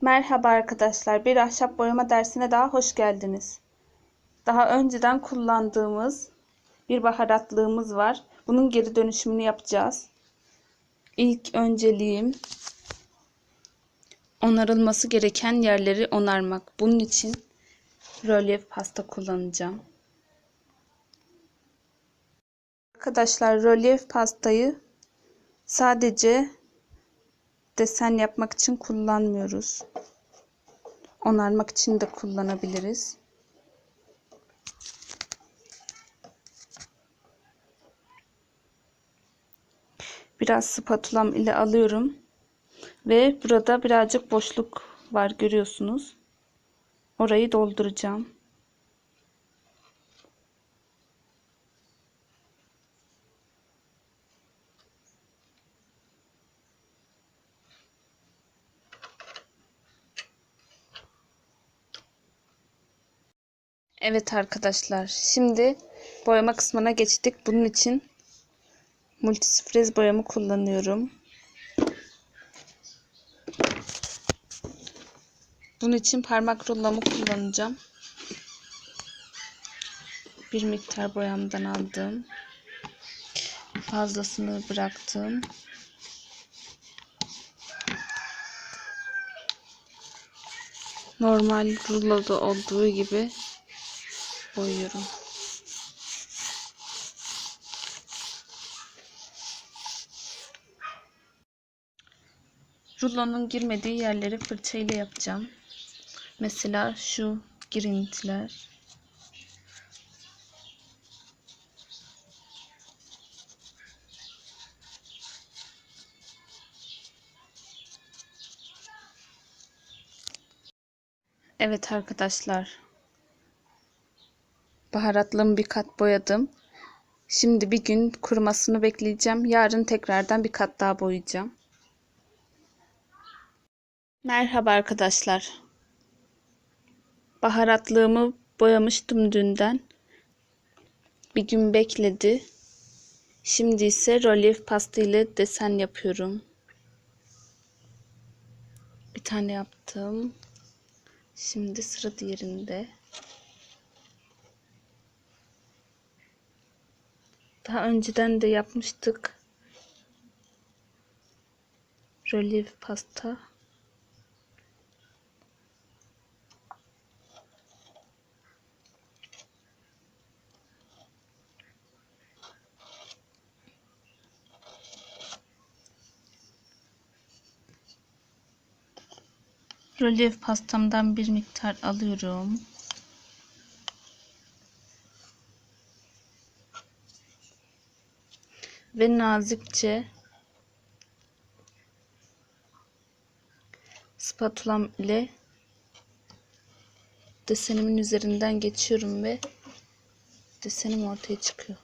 Merhaba arkadaşlar. Bir ahşap boyama dersine daha hoş geldiniz. Daha önceden kullandığımız bir baharatlığımız var. Bunun geri dönüşümünü yapacağız. İlk önceliğim onarılması gereken yerleri onarmak. Bunun için rölyef pasta kullanacağım. Arkadaşlar rölyef pastayı sadece desen yapmak için kullanmıyoruz. Onarmak için de kullanabiliriz. Biraz spatulam ile alıyorum. Ve burada birazcık boşluk var görüyorsunuz. Orayı dolduracağım. Evet arkadaşlar. Şimdi boyama kısmına geçtik. Bunun için multisfrez boyamı kullanıyorum. Bunun için parmak rullamı kullanacağım. Bir miktar boyamdan aldım. Fazlasını bıraktım. Normal ruloda olduğu gibi boyuyorum. Rulonun girmediği yerleri fırça ile yapacağım. Mesela şu girintiler. Evet arkadaşlar. Baharatlığımı bir kat boyadım. Şimdi bir gün kurumasını bekleyeceğim. Yarın tekrardan bir kat daha boyayacağım. Merhaba arkadaşlar. Baharatlığımı boyamıştım dünden. Bir gün bekledi. Şimdi ise rölyef pasta ile desen yapıyorum. Bir tane yaptım. Şimdi sıra diğerinde. Daha önceden de yapmıştık. Rölyef pasta. Rölyef pastamdan bir miktar alıyorum. Ve nazikçe spatulam ile desenimin üzerinden geçiyorum ve desenim ortaya çıkıyor.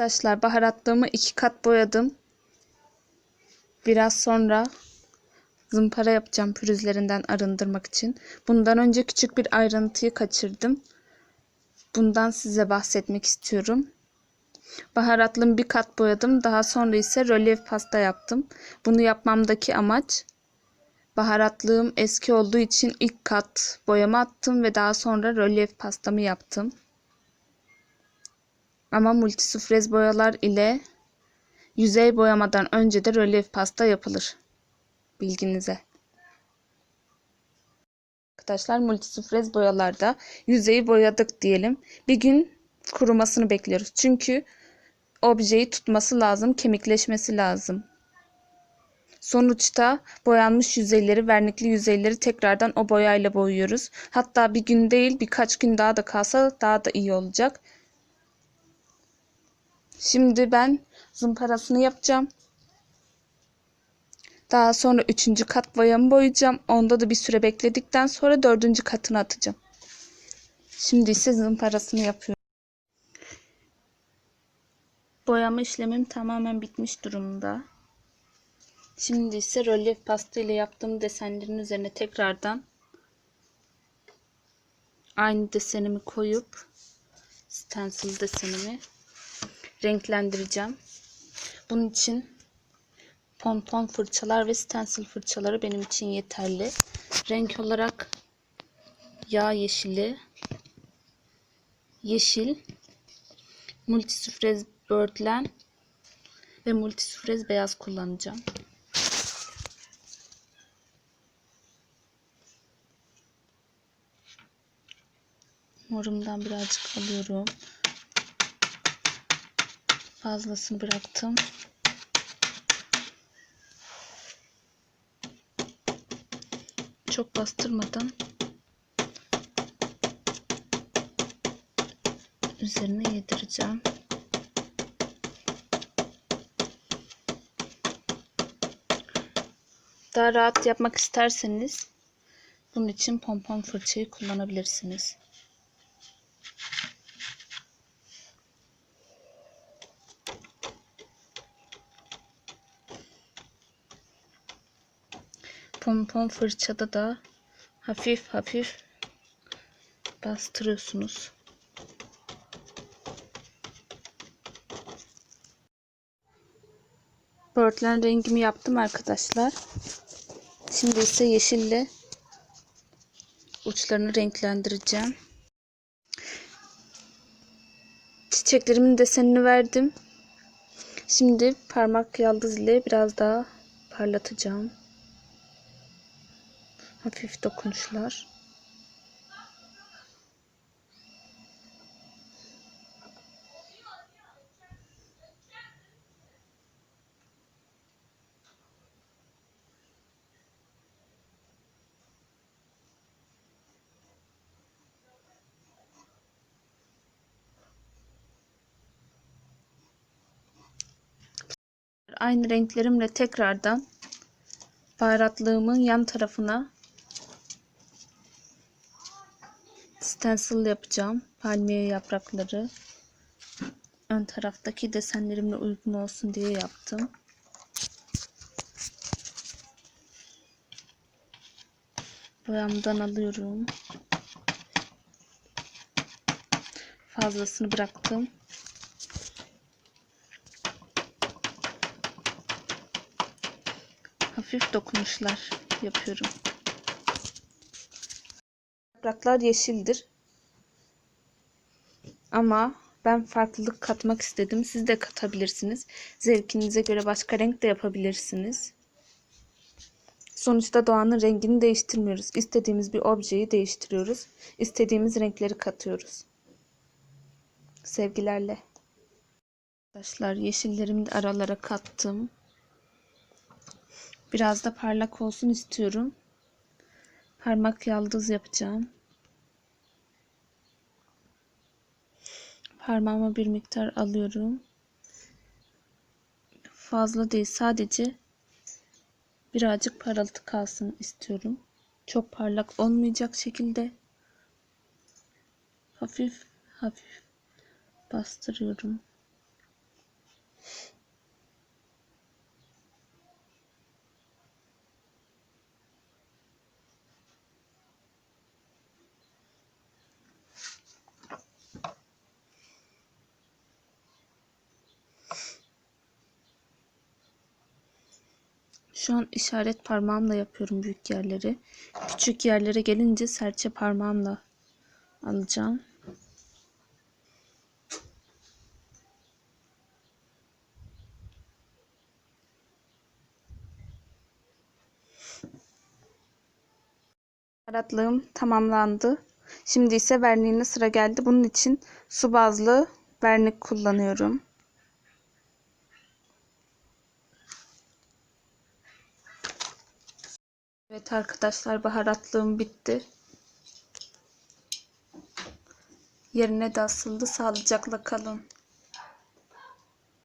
Arkadaşlar baharatlığımı iki kat boyadım. Biraz sonra zımpara yapacağım pürüzlerinden arındırmak için. Bundan önce küçük bir ayrıntıyı kaçırdım. Bundan size bahsetmek istiyorum. Baharatlığımı bir kat boyadım. Daha sonra ise rölyef pasta yaptım. Bunu yapmamdaki amaç baharatlığım eski olduğu için ilk kat boyama attım ve daha sonra rölyef pastamı yaptım. Ama multisufrez boyalar ile yüzey boyamadan önce de rölyef pasta yapılır. Bilginize. Arkadaşlar multisufrez boyalarda yüzeyi boyadık diyelim. Bir gün kurumasını bekliyoruz. Çünkü objeyi tutması lazım, kemikleşmesi lazım. Sonuçta boyanmış yüzeyleri, vernikli yüzeyleri tekrardan o boyayla boyuyoruz. Hatta bir gün değil birkaç gün daha da kalsa daha da iyi olacak. Şimdi ben zımparasını yapacağım. Daha sonra üçüncü kat boyamı boyayacağım. Onda da bir süre bekledikten sonra dördüncü katını atacağım. Şimdi ise zımparasını yapıyorum. Boyama işlemim tamamen bitmiş durumda. Şimdi ise rölyef pasta ile yaptığım desenlerin üzerine tekrardan aynı desenimi koyup stencil desenimi renklendireceğim. Bunun için pompon fırçalar ve stencil fırçaları benim için yeterli. Renk olarak yağ yeşili, yeşil, multisüfrez böğürtlen ve multisüfrez beyaz kullanacağım. Morumdan birazcık alıyorum. Fazlasını bıraktım. Çok bastırmadan üzerine yedireceğim. Daha rahat yapmak isterseniz bunun için pompon fırçayı kullanabilirsiniz. Pompon fırçada da hafif hafif bastırıyorsunuz. Börtlen rengimi yaptım arkadaşlar. Şimdi ise yeşille uçlarını renklendireceğim. Çiçeklerimin desenini verdim. Şimdi parmak yaldız ile biraz daha parlatacağım. Hafif dokunuşlar. Aynı renklerimle tekrardan baharatlığımın yan tarafına stencil yapacağım. Palmiye yaprakları. Ön taraftaki desenlerimle uygun olsun diye yaptım. Boyamdan alıyorum. Fazlasını bıraktım. Hafif dokunuşlar yapıyorum. Yapraklar yeşildir. Ama ben farklılık katmak istedim. Siz de katabilirsiniz. Zevkinize göre başka renk de yapabilirsiniz. Sonuçta doğanın rengini değiştirmiyoruz. İstediğimiz bir objeyi değiştiriyoruz. İstediğimiz renkleri katıyoruz. Sevgilerle. Arkadaşlar yeşillerimi de aralara kattım. Biraz da parlak olsun istiyorum. Parmak yaldız yapacağım. Parmağıma bir miktar alıyorum. Fazla değil sadece birazcık parıltı kalsın istiyorum. Çok parlak olmayacak şekilde hafif hafif bastırıyorum. Şu an işaret parmağımla yapıyorum büyük yerleri. Küçük yerlere gelince serçe parmağımla alacağım. Baharatlığım tamamlandı. Şimdi ise verniğine sıra geldi. Bunun için su bazlı vernik kullanıyorum. Evet arkadaşlar baharatlığım bitti. Yerine de asıldı. Sağlıcakla kalın.